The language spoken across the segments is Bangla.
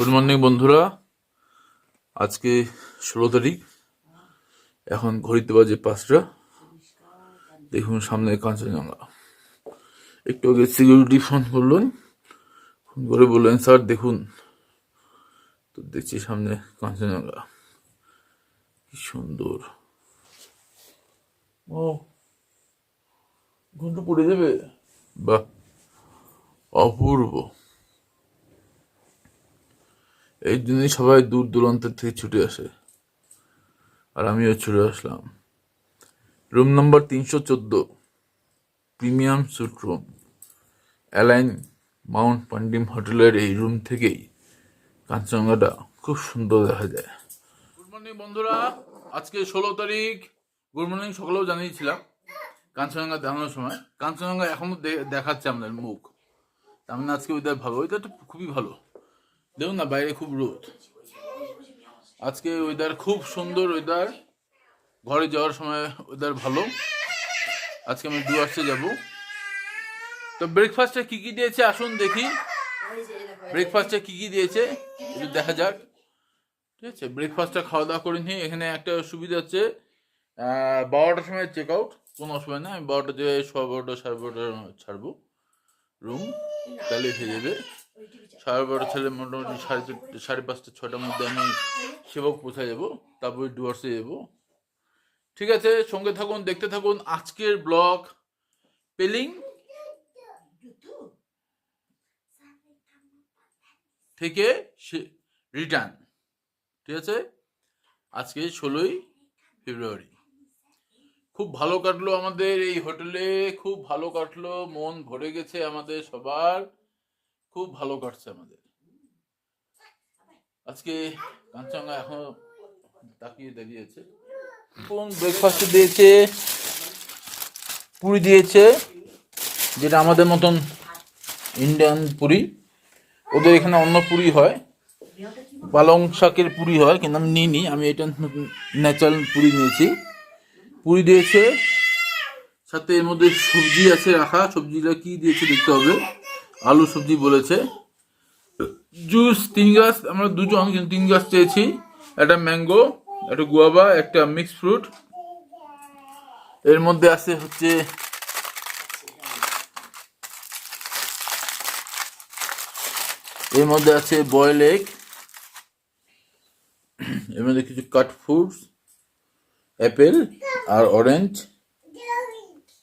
গুড মর্নিং বন্ধুরা। আজকে ষোলো তারিখ। এখন ঘড়িতে বাজে পাঁচটা। দেখুন সামনে কাঞ্চনজঙ্ঘা। একটু আগে সিকিউরিটি ফোন করলেন। ফোন করে বললেন, স্যার, দেখুন। তো দেখছি সামনে কাঞ্চনজঙ্ঘা। কি সুন্দর। ও ঘণ্টা পড়ে যাবে? বাহ, অপূর্ব। এই জন্যই সবাই দূর দূরান্তের থেকে ছুটে আসে। আর আমিও ছুটে আসলাম। রুম নাম্বার তিনশো চোদ্দ, প্রিমিয়াম সুট রুম। অ্যালাইন মাউন্ট পান্ডিম হোটেলের এই রুম থেকেই কাঞ্চনজঙ্ঘাটা খুব সুন্দর দেখা যায়। গুড মর্নিং বন্ধুরা, আজকে ষোলো তারিখ। গুড মর্নিং সকালেও জানিয়েছিলাম কাঞ্চনজঙ্ঘা দেখানোর সময়। কাঞ্চনজঙ্ঘা এখনও দেখাচ্ছে আমাদের মুখ। তার মানে আজকে ওয়েদার ভালো। ওয়েদারটা খুবই ভালো। দেখুন না, বাইরে খুব রোদ। আজকে ওয়েদার খুব সুন্দর ওয়েদার ঘরে যাওয়ার সময় ওয়েদার ভালো। আজকে আমি ডুয়ার্সে যাব। তো ব্রেকফাস্টে কি কি দিয়েছে? আসুন দেখি। ব্রেকফাস্টে কি কি দিয়েছে? একটু দেখা যাক। ঠিক আছে ব্রেকফাস্টটা খাওয়া দাওয়া করে নিই এখানে একটা সুবিধা হচ্ছে বারোটার সময় চেক আউট কোনো অসুবিধা নেই, আমি বারোটা থেকে সোয়া বারোটা, সাড়ে বারোটা ছাড়বো। রুম তাহলে হয়ে যাবে। সাড়ে বারোটা ছেলে মোটামুটি সাড়ে চারটে, সাড়ে পাঁচটা, ছটার মধ্যে আমি সেবক পৌঁছে যাব, তারপরে ডুয়ার্সে যাব। ঠিক আছে, সঙ্গে থাকুন, দেখতে থাকুন আজকের ব্লগ পেলিং। থেকে রিটার্ন ঠিক আছে? আজকে ষোলোই ফেব্রুয়ারি। খুব ভালো কাটলো আমাদের এই হোটেলে, খুব ভালো কাটলো, মন ভরে গেছে আমাদের সবার। খুব ভালো কাটছে আমাদের। আজকে কাঞ্চনজঙ্ঘা এখন তাকিয়ে দাঁড়িয়েছে। কোন ব্রেকফাস্ট দিয়েছে? পুরি দিয়েছে, যেটা আমাদের মতন ইন্ডিয়ান পুরি। ওদের এখানে অন্য পুরি হয়। পালং শাকের পুরি হয়, কিন্তু আমি নিইনি। আমি এটা ন্যাচারাল পুরি নিয়েছি। পুরি দিয়েছে, সাথে এর মধ্যে সবজি আছে রাখা। সবজিটা কি দিয়েছে দেখতে হবে। আলু সবজি বলেছে। জুস, তিন গ্লাস, আমরা দুজন কিন্তু তিন গ্লাস চেয়েছি। একটা ম্যাঙ্গো, একটা গুয়াবা একটা মিক্স ফ্রুট। এর মধ্যে আছে হচ্ছে এর মধ্যে আছে বয়েল এগ এর মধ্যে কিছু কাট ফ্রুটস অ্যাপেল আর অরেঞ্জ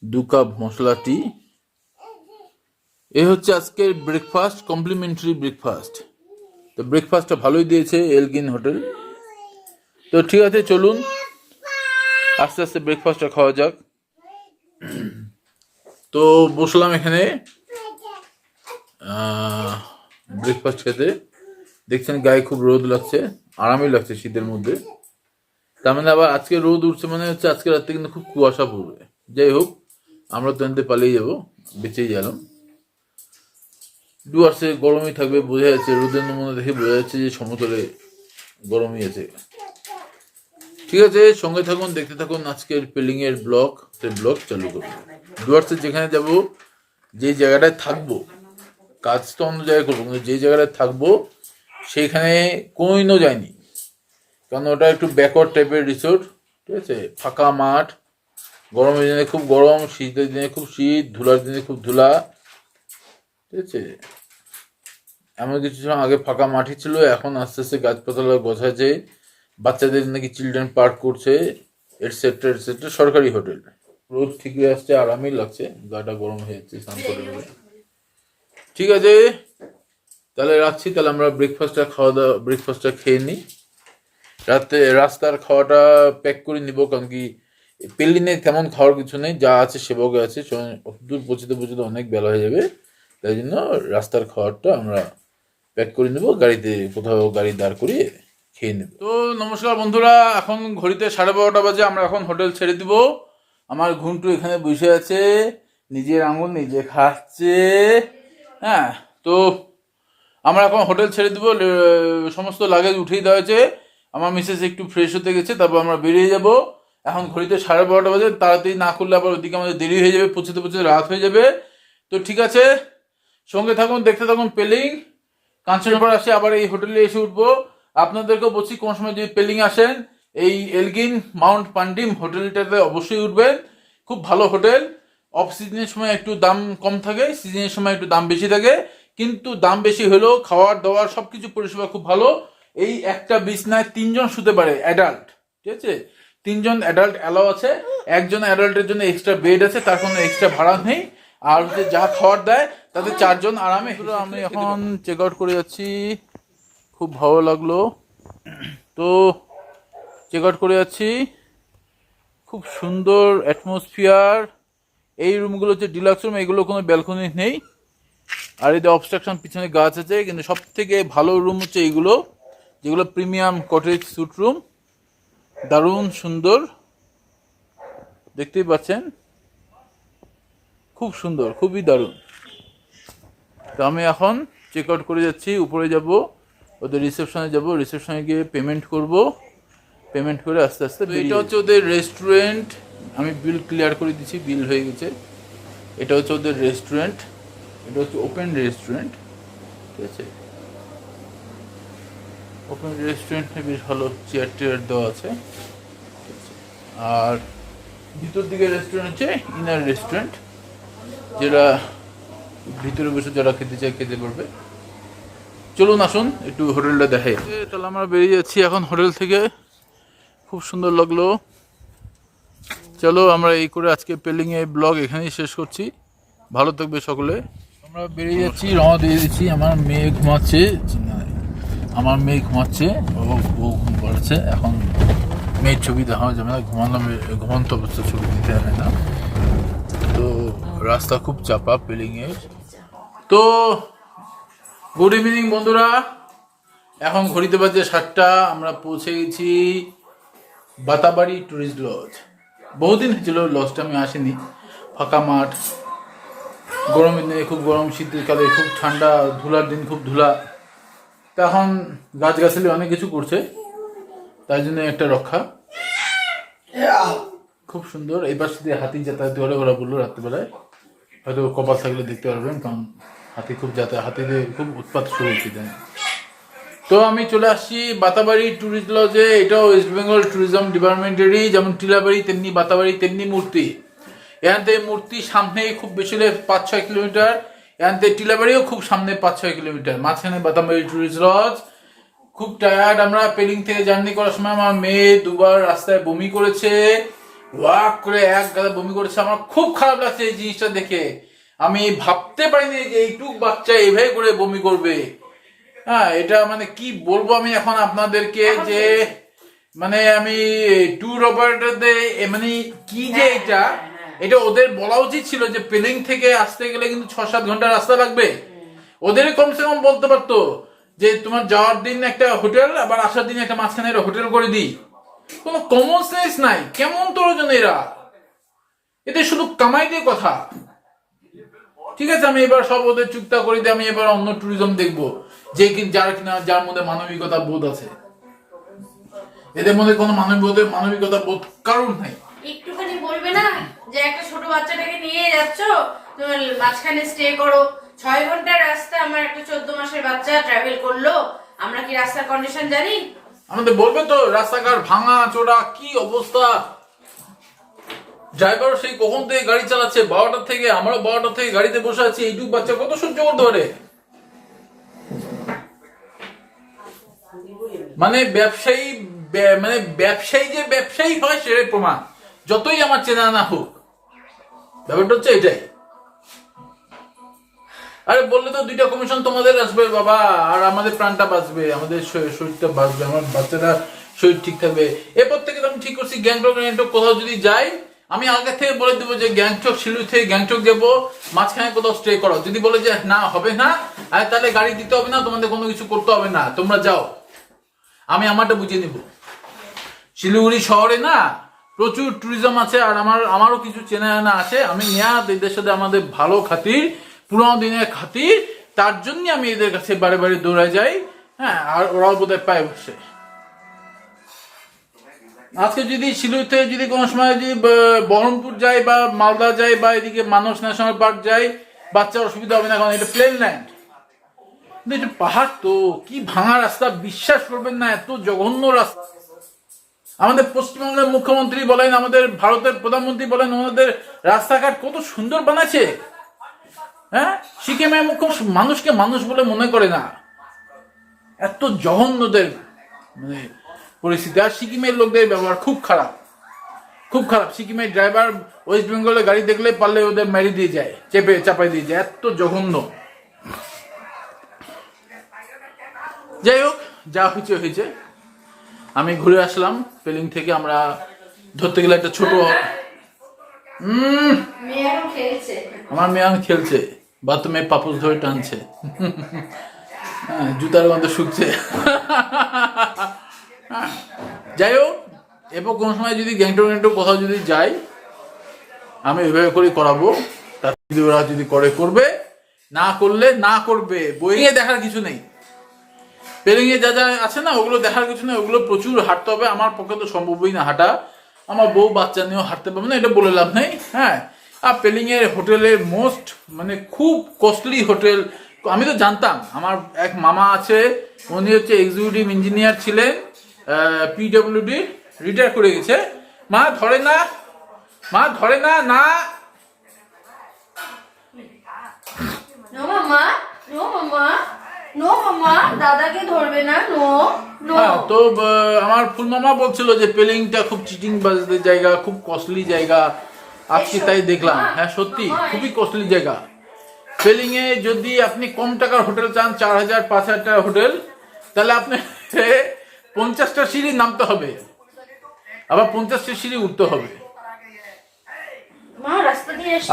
দু কাপ মশলা টি এই হচ্ছে আজকের ব্রেকফাস্ট কমপ্লিমেন্টারি ব্রেকফাস্ট তো ব্রেকফাস্টটা ভালোই দিয়েছে এলগিন হোটেল। তো ঠিক আছে, চলুন। আস্তে আস্তে ব্রেকফাস্টটা খাওয়া যাক। তো বসলাম এখানে। ব্রেকফাস্ট খেতে। দেখছেন গায়ে খুব রোদ লাগছে, আরামই লাগছে শীতের মধ্যে। তার মানে আবার আজকে রোদ উঠছে মানে হচ্ছে আজকে রাত্রে কিন্তু খুব কুয়াশা পড়বে। যাই হোক, আমরা তো পালিয়ে যাব, বেঁচেই গেলাম। ডুয়ার্সে গরমই থাকবে, বোঝা যাচ্ছে। রোদের নমুনা দেখে বোঝা যাচ্ছে যে সমতলে গরমই আছে। ঠিক আছে, সঙ্গে থাকুন, দেখতে থাকুন আজকের পেলিং এর ব্লগ। সেই ব্লগ চালু করব। ডুয়ার্সে যেখানে যাব, যে জায়গাটায় থাকব, কাজ তো অন্য জায়গায় করব, কিন্তু যে জায়গাটায় থাকব সেখানে কোনোদিনও যায়নি কারণ ওটা একটু ব্যাকওয়ার্ড টাইপের রিসোর্ট ঠিক আছে? ফাঁকা মাঠ, গরমের দিনে খুব গরম, শীতের দিনে খুব শীত, ধুলার দিনে খুব ধুলা, ঠিক আছে? এমন কিছু সময় আগে ফাঁকা মাঠই ছিল, এখন আস্তে আস্তে গাছপালা গোছাচ্ছে বাচ্চাদের নাকি চিলড্রেন পার্ক করছে এটসেট্রা এটসেট্রা সরকারি হোটেল। রোদ ঠিকই আসছে, আরামই লাগছে, গাটা গরম হয়ে যাচ্ছে, স্নান করে। ঠিক আছে, তাহলে রাখছি, তাহলে আমরা ব্রেকফাস্টটা খাওয়া দাওয়া ব্রেকফাস্টটা খেয়ে নিই রাতে রাস্তার খাওয়াটা প্যাক করে নিব, কারণ কি পেলিনে তেমন খাওয়ার কিছু নেই, যা আছে সেবকে আছে দূর পৌঁছতে পৌঁছতে অনেক বেলা হয়ে যাবে। তাই জন্য রাস্তার খাওয়ারটা আমরা প্যাক করে নেব, গাড়িতে কোথাও গাড়ি দাঁড় করিয়ে খেয়ে নেব। তো নমস্কার বন্ধুরা, এখন ঘড়িতে সাড়ে বারোটা বাজে, আমরা এখন হোটেল ছেড়ে দিব। আমার ঘুমটু এখানে বসে আছে, নিজের আঙুল নিজে খাচ্ছে। হ্যাঁ তো আমরা এখন হোটেল ছেড়ে দিব সমস্ত লাগেজ উঠিয়ে দেওয়া হয়েছে। আমার মিসেস একটু ফ্রেশ হতে গেছে, তারপর আমরা বেরিয়ে যাব। এখন ঘড়িতে সাড়ে বারোটা বাজে, তাড়াতাড়ি না করলে আবার ওদিকে আমাদের দেরি হয়ে যাবে, পৌঁছতে পৌঁছতে রাত হয়ে যাবে। তো ঠিক আছে, সঙ্গে থাকুন, দেখতে থাকুন পেলিং কাঞ্চনের পর আসে, আবার এই হোটেলে এসে উঠবো। আপনাদেরকেও বলছি, কোন সময় যদি পেলিং আসেন, এই এলগিন মাউন্ট পান্ডিম হোটেলটাতে অবশ্যই উঠবেন। খুব ভালো হোটেল। অফ সিজনের সময় একটু দাম কম থাকে, সিজনের সময় একটু দাম বেশি থাকে। কিন্তু দাম বেশি হলেও খাওয়ার দাওয়ার সব কিছু পরিষেবা খুব ভালো। এই একটা বিছনায় তিনজন শুতে পারে অ্যাডাল্ট ঠিক আছে? তিনজন অ্যাডাল্ট অ্যালাও আছে। একজন অ্যাডাল্টের জন্য এক্সট্রা বেড আছে, তার কোনো এক্সট্রা ভাড়া নেই। আর হচ্ছে যা খাওয়ার দেয় তাতে চারজন আরামে আমি এখন চেক আউট করে যাচ্ছি। খুব ভালো লাগল। তো চেক আউট করে যাচ্ছি। খুব সুন্দর অ্যাটমসফিয়ার এই রুমগুলো হচ্ছে ডিলাক্স রুম এগুলো কোনো ব্যালকনি নেই। আর এতে অবস্ট্রাকশন পিছনে গাছ আছে কিন্তু সব থেকে ভালো রুম হচ্ছে এইগুলো যেগুলো প্রিমিয়াম কটেজ স্যুট রুম দারুণ সুন্দর। দেখতেই পাচ্ছেন। খুব সুন্দর খুবই দারুণ। তো আমি এখন চেক আউট করে যাচ্ছি উপরে যাব ওদের রিসেপশনে যাব রিসেপশনে গিয়ে পেমেন্ট করব। পেমেন্ট করে আস্তে আস্তে এটা হচ্ছে ওদের রেস্টুরেন্ট আমি বিল ক্লিয়ার করে দিচ্ছি বিল হয়ে গেছে। এটা হচ্ছে ওদের রেস্টুরেন্ট এটা হচ্ছে ওপেন রেস্টুরেন্ট ঠিক আছে? ওপেন রেস্টুরেন্টে বেশ ভালো চেয়ার টেয়ার দেওয়া আছে। আর ভিতর দিকে রেস্টুরেন্ট হচ্ছে ইনার রেস্টুরেন্ট যেটা ভিতরে বসে যারা খেতে চায়, খেতে পারবে। চলুন, আসুন, একটু হোটেলটা দেখে তাহলে আমরা বেরিয়ে যাচ্ছি এখন হোটেল থেকে। খুব সুন্দর লাগল। চলো, আমরা এই করে আজকে পেলিং এ ব্লগ এখানেই শেষ করছি। ভালো থাকবে সকলে। আমরা বেরিয়ে যাচ্ছি, রওনা দিয়ে দিচ্ছি। আমার মেয়ে ঘুমাচ্ছে। আমার মেয়ে ঘুমাচ্ছে। ও ও ঘুম পড়েছে এখন মেয়ের ছবি দেখানো যাবে না। ঘুমানো, ঘুমন্ত অবস্থা, ছবি দিতে হয় না। রাস্তা খুব চাপা পেলিং এর তো গুড ইভিনিং বন্ধুরা। এখন ঘড়িতে বাজে সাতটা, আমরা পৌঁছে গেছি বাতাবাড়ি ট্যুরিস্ট লজ বহুদিন হয়েছিল লজটা আমি আসিনি। ফাঁকা মাঠ। গরমের দিনে খুব গরম, শীতকালে খুব ঠান্ডা, ধুলার দিন খুব ধুলা। তা এখন গাছগাছালি অনেক কিছু করছে, তাই জন্য একটা রক্ষা। খুব সুন্দর, এই পাশে দিয়ে হাতি যাতায়াত করে ওরা বলল রাত্রিবেলায়। হয়তো কপাল থাকলে দেখতে পারবেন, কারণ হাতি খুব যাতায়াত, হাতিদের খুব উৎপাত শুরু ইদানিং। তো আমি চলে আসছি বাতাবাড়ি ট্যুরিস্ট লজে এটাও ওয়েস্ট বেঙ্গল ট্যুরিজম ডিপার্টমেন্টেরই যেমন টিলাবাড়ি, তেমনি বাতাবাড়ি, তেমনি মূর্তি। এখান থেকে মূর্তি সামনে খুব বেশি হলে পাঁচ ছয় কিলোমিটার। এখান থেকে টিলাবাড়িও খুব সামনে পাঁচ ছয় কিলোমিটার। মাঝখানে বাতাবাড়ি ট্যুরিস্ট লজ খুব টায়ার্ড আমরা পেলিং থেকে জার্নি করার সময় আমার মেয়ে দুবার রাস্তায় বমি করেছে। ওয়াক করে এক গাদা বমি করেছে আমার খুব খারাপ লাগছে এই জিনিসটা দেখে। আমি ভাবতে পারিনি যে এইটুক বাচ্চা এইভাবে করে বমি করবে। হ্যাঁ এটা মানে কি বলব আমি এখন আপনাদেরকে যে মানে আমি ট্যুর অপারেটরদের মানে কি যে এটা এটা ওদের বলা উচিত ছিল যে পেলিং থেকে আসতে গেলে কিন্তু ছ সাত ঘণ্টা রাস্তা লাগবে। ওদের কমসে কম বলতে পারতো যে তোমার যাওয়ার দিন একটা হোটেল আবার আসার দিন একটা মাঝখানে হোটেল করে দিই। কোনো কমন সেন্স নাই। কেমন তোর জন্য এরা? এদের শুধু কামাই দিয়ে কথা। ঠিক আছে, আমি এবার সব ওদের চুক্তা করে আমি এবার অন্য ট্যুরিজম দেখব। যে যার কিনা, যার মধ্যে মানবিকতা বোধ আছে। এদের মধ্যে কোনো মানবিকতা মানবিকতা বোধ কারণ নাই। একটুখানি বলবে না যে একটা ছোট বাচ্চাটাকে নিয়ে যাচ্ছ? মাঝখানে স্টে করো। ছয় ঘণ্টার রাস্তা আমার একটা চোদ্দ মাসের বাচ্চা ট্রাভেল করল। আমরা কি রাস্তার কন্ডিশন জানি? আমাদের বলবে তো, রাস্তাঘাট ভাঙা, চোরা, কি অবস্থা? ড্রাইভার সেই কখন থেকে গাড়ি চালাচ্ছে? বারোটার থেকে, আমরাও বারোটার থেকে গাড়িতে বসে আছি। এইটুকু বাচ্চা কত সহ্য করতে পারে? মানে ব্যবসায়ী মানে ব্যবসায়ী যে ব্যবসায়ী হয়, সেটাই প্রমাণ। যতই আমার চেনা না হোক। ব্যাপারটা হচ্ছে এটাই। আরে বললে তো দুইটা কমিশন তোমাদের আসবে, বাবা। আর আমাদের প্রাণটা বাঁচবে, আমাদের শরীরটা বাঁচবে, আমার বাচ্চাটা শরীর ঠিক থাকবে। এরপর থেকে আমি ঠিক করছি, গ্যাংটক গ্যাংটক কোথাও যদি যাই, আমি আগে থেকে বলে দেবো যে গ্যাংটক শিলু থেকে গ্যাংটক যাব, মাঝখানে কোথাও স্টে করো। যদি বলে যে না, হবে না, আর তাহলে গাড়ি দিতে হবে না, তোমাদের কোনো কিছু করতে হবে না, তোমরা যাও। আমি আমারটা বুঝিয়ে নিব শিলিগুড়ি শহরে না প্রচুর ট্যুরিজম আছে, আর আমার, আমারও কিছু চেনা জানা আছে। আমি নেয়াত এদের সাথে আমাদের ভালো খাতির পুরোনো দিনের খাতির, তার জন্য আমি এদের কাছে বারে বারে দৌড়ায় যাই। হ্যাঁ আর ওরাও বোধহয় পায় বসে। আজকে যদি শিলুতে যদি কোনো সময় যদি বহরমপুর যাই বা মালদা যাই বা এদিকে মানস ন্যাশনাল পার্ক যাই, বাচ্চার অসুবিধা হবে না, কারণ এটা প্লেন ল্যান্ড। এটা পাহাড় তো, কি ভাঙা রাস্তা, বিশ্বাস করবেন না, এত জঘন্য রাস্তা। আমাদের পশ্চিমবঙ্গের মুখ্যমন্ত্রী বলেন, আমাদের ভারতের প্রধানমন্ত্রী বলেন, ওনাদের রাস্তাঘাট কত সুন্দর বানাচ্ছে হ্যাঁ? সিকিমের মুখ্য মানুষকে মানুষ বলে মনে করে না। এত জঘন্যদের মানে পরিস্থিতি। আর সিকিমের লোকদের ব্যবহার খুব খারাপ। খুব খারাপ। সিকিমের ড্রাইভার ওয়েস্ট বেঙ্গলে গাড়ি দেখলে পারলে ওদের মেরে দিয়ে যায় চেপে চাপাই দিয়ে যায়। এত জঘন্য। যাই হোক যা হয়েছে হয়েছে। আমি ঘুরে আসলাম। পেলিং থেকে আমরা ধরতে গেলে একটা ছোট আমার মেয়ে খেলছে। বাথরুমে পাপুস ধরে টানছে। হ্যাঁ, জুতার গন্ধ শুকছে। যাই হোক এরপর কোনো সময় যদি গ্যাংটক গ্যাংটক কোথাও যদি যাই আমি ওইভাবে করে করাবো। যদি ওরা যদি করে করবে। না করলে না করবে বইয়ে দেখার কিছু নেই। পেলিংয়ে যা যা আছে না ওগুলো দেখার কিছু নেই ওগুলো প্রচুর হাঁটতে হবে। আমার পক্ষে তো সম্ভবই না হাঁটা। আমার বউ বাচ্চা নিয়েও হাঁটতে পারবে না এটা বলে লাভ নেই। হ্যাঁ আর পেলিংয়ের হোটেলের মোস্ট মানে খুব কস্টলি হোটেল। আমি তো জানতাম আমার এক মামা আছে উনি হচ্ছে এক্সিকিউটিভ ইঞ্জিনিয়ার ছিলেন পিডব্লিউডি রিটায়ার করে গেছে। মা ধরে না মা ধরে না না। নো মামা নো মামা নো মামা দাদাকে ধরবে না নো নো। তো আমার ফুল মামা বলছিল যে পেলিংটা খুব চিটিং বাজদের জায়গা খুব কস্টলি জায়গা। আজকে তাই দেখলাম। হ্যাঁ সত্যি খুবই কস্টলি জায়গা। পেলিং এ যদি আপনি কম টাকার হোটেল চান চার হাজার পাঁচ হাজার টাকার হোটেল তাহলে আপনি পঞ্চাশটা সিঁড়ি নামতে হবে। আবার পঞ্চাশটা সিঁড়ি উঠতে হবে।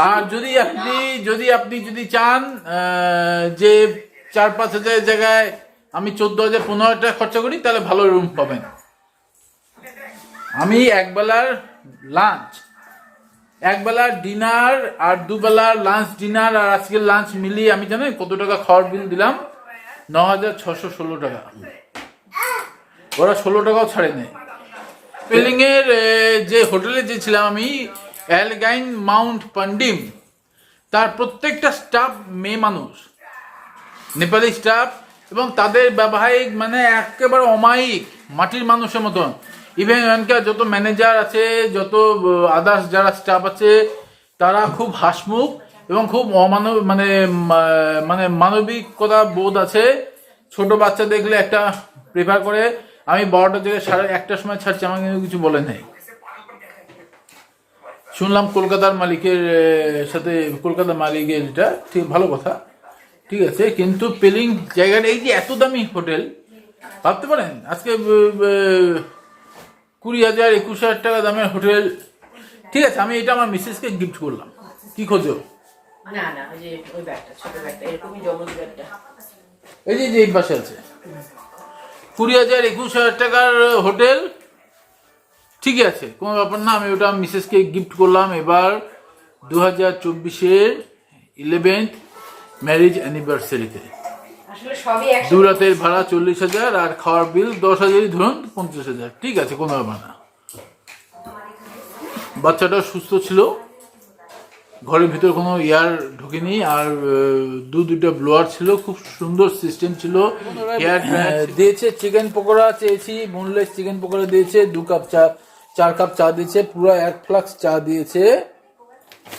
আর যদি আপনি যদি আপনি যদি চান যে চার পাঁচ হাজারের জায়গায় আমি চোদ্দ হাজার পনেরো হাজার টাকা খরচা করি তাহলে ভালো রুম পাবেন। আমি একবেলার লাঞ্চ একবেলার ডিনার আর দুবেলার লাঞ্চ ডিনার আর আজকের লাঞ্চ মিলিয়ে আমি জানেন কত টাকা খাওয়ার বিল দিলাম? ন হাজার ছশো ষোলো টাকা। ওরা ষোলো টাকাও ছাড়ে নেই পেলিং এর যে হোটেলে যে ছিলাম আমি অ্যালগাইন মাউন্ট পান্ডিম তার প্রত্যেকটা স্টাফ মেয়ে মানুষ, নেপালি স্টাফ এবং তাদের ব্যবহারিক মানে একেবারে অমায়িক মাটির মানুষের মতন। ইভেন এখানকার যত ম্যানেজার আছে, যত আদার্স যারা স্টাফ আছে, তারা খুব হাসমুখ এবং খুব অমানব মানে মানে মানবিকতা বোধ আছে। ছোট বাচ্চা দেখলে একটা প্রেফার করে। আমি বারোটা থেকে সাড়ে একটার সময় ছাড়ছি, আমাকে কিন্তু কিছু বলে নেই। শুনলাম কলকাতার মালিকের সাথে কলকাতার মালিকের এটা ঠিক, ভালো কথা। ঠিক আছে, কিন্তু পেলিং জায়গাটা, এই যে এত দামি হোটেল, ভাবতে পারেন? আজকে কুড়ি হাজার একুশ হাজার টাকা দামের হোটেল। ঠিক আছে আমি এটা আমার মিসেসকে গিফট করলাম। কি খোঁজো? না না ওই যে ওই ব্যাগটা ছোট ব্যাগটা এরকমই জমজ ব্যাগটা। এই যে যে এই পাশে আছে। কুড়ি হাজার একুশ হাজার টাকার হোটেল। ঠিকই আছে কোনো ব্যাপার না আমি ওটা মিসেসকে গিফট করলাম। এবার দু হাজার চব্বিশের ইলেভেন্থ ম্যারেজ অ্যানিভার্সারিতে দু রাতের ভাড়া চল্লিশ হাজার আর খাওয়ার বিল দশ হাজারই ধরুন পঞ্চাশ হাজার। ঠিক আছে কোনো ব্যাপার না। বাচ্চাটা সুস্থ ছিল। ঘরের ভিতর কোনো এয়ার ঢোকেনি আর দু দুটো ব্লোয়ার ছিল খুব সুন্দর সিস্টেম ছিল। এয়ার দিয়েছে চিকেন পকোড়া চেয়েছি বোনলেস চিকেন পকোড়া দিয়েছে দু কাপ চা চার কাপ চা দিয়েছে পুরো এক ফ্লাক্স চা দিয়েছে।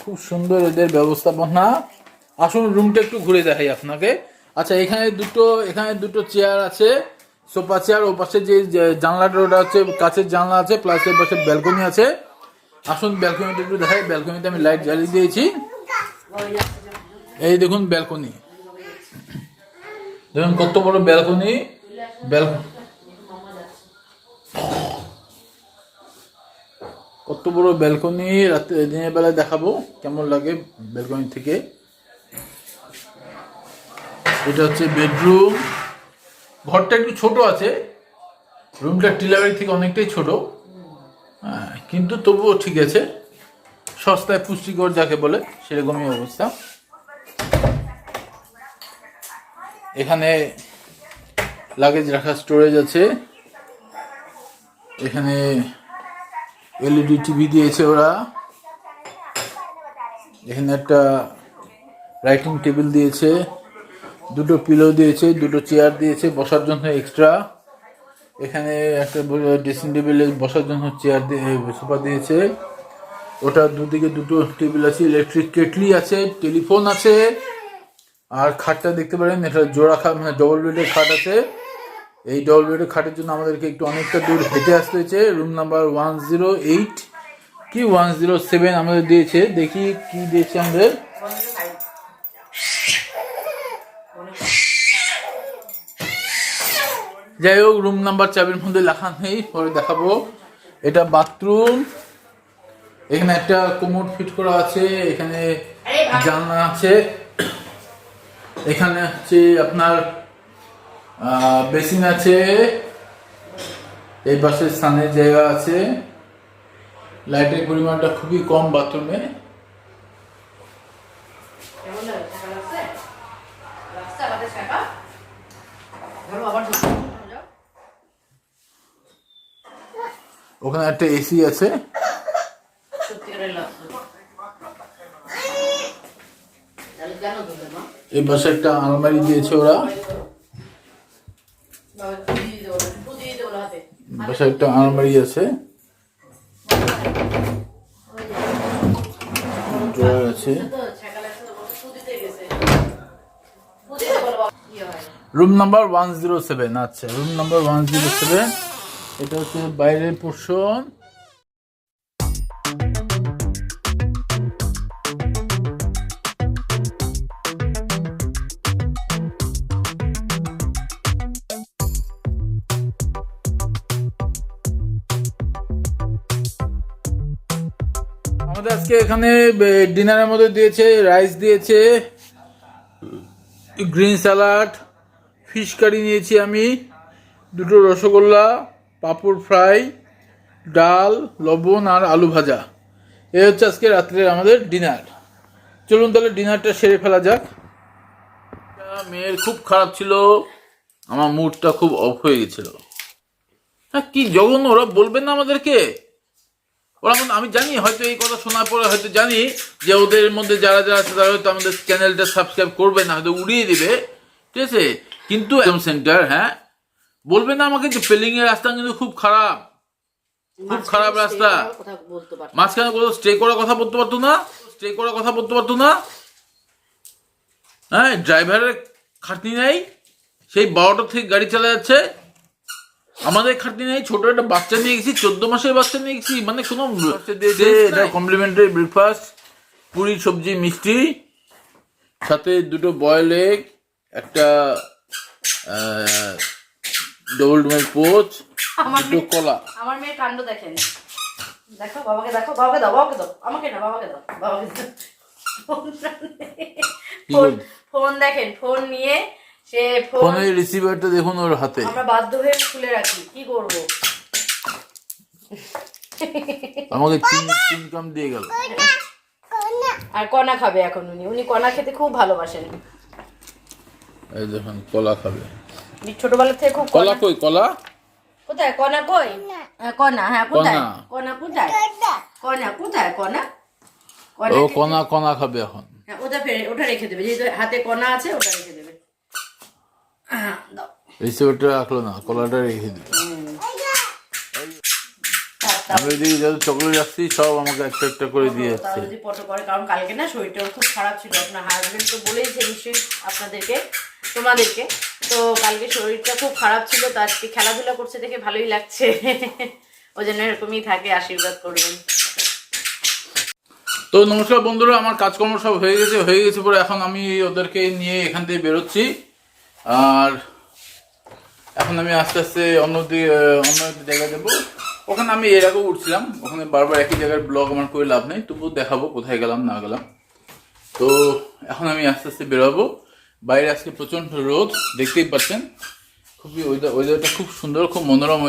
খুব সুন্দর এদের ব্যবস্থাপনা। আসুন রুমটা একটু ঘুরে দেখাই আপনাকে। আচ্ছা এখানে দুটো এখানে দুটো চেয়ার আছে। সোফা চেয়ার ও পাশে যে জানলাটা, ওটা হচ্ছে কাছের জানলা আছে প্লাস এর পাশে ব্যালকনি আছে। আসুন ব্যালকনিটা একটু দেখাই। ব্যালকনিতে আমি লাইট জ্বালিয়ে দিয়েছি। এই দেখুন ব্যালকনি দেখুন কত বড় ব্যালকনি ব্যালকনি কত বড় ব্যালকনি রাতে দিনের বেলায় দেখাবো কেমন লাগে ব্যালকনি থেকে। এটা হচ্ছে বেডরুম। ঘরটা একটু ছোট আছে। রুমটা টিলাবাড়ি থেকে অনেকটাই ছোট। হ্যাঁ, কিন্তু তবুও ঠিক আছে। সস্তায় পুষ্টিকর যাকে বলে সেরকমই অবস্থা। এখানে লাগেজ রাখার স্টোরেজ আছে। এখানে এলইডি টিভি দিয়েছে ওরা। এখানে একটা রাইটিং টেবিল দিয়েছে। দুটো পিলো দিয়েছে, দুটো চেয়ার দিয়েছে, বসার জন্য এক্সট্রা এখানে একটা ড্রেসিং টেবিলে বসার জন্য চেয়ার দিয়ে সোফা দিয়েছে। ওটা দুদিকে দুটো টেবিল আছে ইলেকট্রিক কেটলি আছে টেলিফোন আছে। আর খাটটা দেখতে পারেন এটা জোড়া খাট মানে ডবল বেডের খাট আছে। এই ডবল বেডের খাটের জন্য আমাদেরকে একটু অনেকটা দূর হেঁটে আসতে হয়েছে। Room number one zero eight কি ওয়ান জিরো সেভেন আমাদের দিয়েছে। দেখি কি দিয়েছে আমাদের। যাই হোক রুম নাম্বার চাবির মধ্যে লেখা নেই পরে দেখাবো। এটা বাথরুম এখানে একটা কোমোড ফিট করা আছে এখানে জানলা আছে। এখানে হচ্ছে আপনার বেসিন আছে। এই পাশে স্থানের জায়গা আছে। লাইটের পরিমাণটা খুবই কম বাথরুমে আবার ঢুকো। যাও। ওখানে একটা এসি আছে? এই পাশে একটা আলমারি দিয়েছে ওরা। পাশে একটা আলমারি আছে। ড্রয়ার আছে? Room number one zero seven আচ্ছা room number one zero seven. এটা হচ্ছে বাইরের পোর্শন। আমাদের আজকে এখানে ডিনারের মধ্যে দিয়েছে, রাইস দিয়েছে, গ্রিন স্যালাড, ফিশ কারি নিয়েছি আমি, দুটো রসগোল্লা পাঁপড় ফ্রাই, ডাল, লবণ আর আলু ভাজা। এই হচ্ছে আজকে রাত্রে আমাদের ডিনার। চলুন তাহলে ডিনারটা সেরে ফেলা যাক। মেয়ের খুব খারাপ ছিল, আমার মুডটা খুব অফ হয়ে গেছিল। হ্যাঁ কি জঘন্য, ওরা বলবেন না আমাদেরকে? ওরা আমি জানি, হয়তো এই কথা শোনার পরে হয়তো জানি যে ওদের মধ্যে যারা যারা আছে, তারা হয়তো আমাদের চ্যানেলটা সাবস্ক্রাইব করবে না, হয়তো উড়িয়ে দিবে। ঠিক আছে? কিন্তু একদম সেন্টার হ্যাঁ বলবে না আমাকে যে পেলিং এর রাস্তা কিন্তু খুব খারাপ। খুব খারাপ রাস্তা। মাঝখানে কোথাও স্টে করার কথা বলতে পারতো না? স্টে করার কথা বলতে পারতো না? হ্যাঁ ড্রাইভারের খাটনি নেই। সেই বারোটা থেকে গাড়ি চালা যাচ্ছে। আমাদের খাটনি নেই। ছোট একটা বাচ্চা নিয়ে গেছি। চোদ্দ মাসের বাচ্চা নিয়ে গেছি। মানে কোনো এটা কমপ্লিমেন্টারি ব্রেকফাস্ট পুরি সবজি মিষ্টি। সাথে দুটো বয়েল এগ একটা ডবল ডুমের পোচ আমার দুটো কলা। আমার মেয়ের কাণ্ড দেখেন। দেখো বাবাকে দেখো বাবাকে দাও বাবাকে দাও। আমাকে না বাবাকে দাও বাবাকে দাও। ফোন ফোন দেখেন ফোন নিয়ে সে ফোন ফোনের রিসিভারটা দেখুন ওর হাতে। আমরা বাধ্য হয়ে খুলে রাখি কি করব? আমাকে চিন চিনকাম দিয়ে গেল। আর কণা খাবে এখন উনি। উনি কণা খেতে খুব ভালোবাসেন। এই দেখুন কলা খাবে। ছোটবেলা থেকে খুব কলা কই কলা? কোথায়? কণা কই? হ্যাঁ, কণা হ্যাঁ কোথায়। কণা কোথায়? কণা কোথায় কণা ও কনা কনা খাবে এখন। হ্যাঁ, ওটা ফেরে ওটা রেখে দেবে। যেহেতু হাতে কণা আছে ওটা রেখে দেবে। হ্যাঁ, রিসিভারটা রাখল না কলাটা রেখে দিল। থাক, থাক। আমি এদিকে যত চকলেট আসছি সব আমাকে একটা একটা করে দিয়ে যাচ্ছে। যদি পটো করে কারণ কালকে না শরীরটা খুব খারাপ ছিল। আপনার হাজবেন্ড তো বলেইছে নিশ্চয়ই আপনাদেরকে তোমাদেরকে। তো কালকে শরীরটা খুব খারাপ ছিল, তো আজকে খেলাধুলা করছে দেখে ভালোই লাগছে। ওই জন্য এরকমই থাকে, আশীর্বাদ করবেন। তো নমস্কার বন্ধুরা, আমার কাজকর্ম সব হয়ে গেছে হয়ে গেছে পরে এখন আমি ওদেরকে নিয়ে এখান থেকে বেরোচ্ছি। আর এখন আমি আস্তে আস্তে অন্য দিকে, অন্য একটা জায়গায় যাব। ওখানে আমি এর আগেও উঠছিলাম, ওখানে বারবার একই জায়গার ব্লগ আমার করে লাভ নেই, তবুও দেখাবো কোথায় গেলাম, না গেলাম। তো এখন আমি আস্তে আস্তে বেরোবো। বাইরে আজকে প্রচণ্ড রোদ দেখতেই পাচ্ছেন। খুবই ওয়েদার ওয়েদারটা খুব সুন্দর খুব মনোরম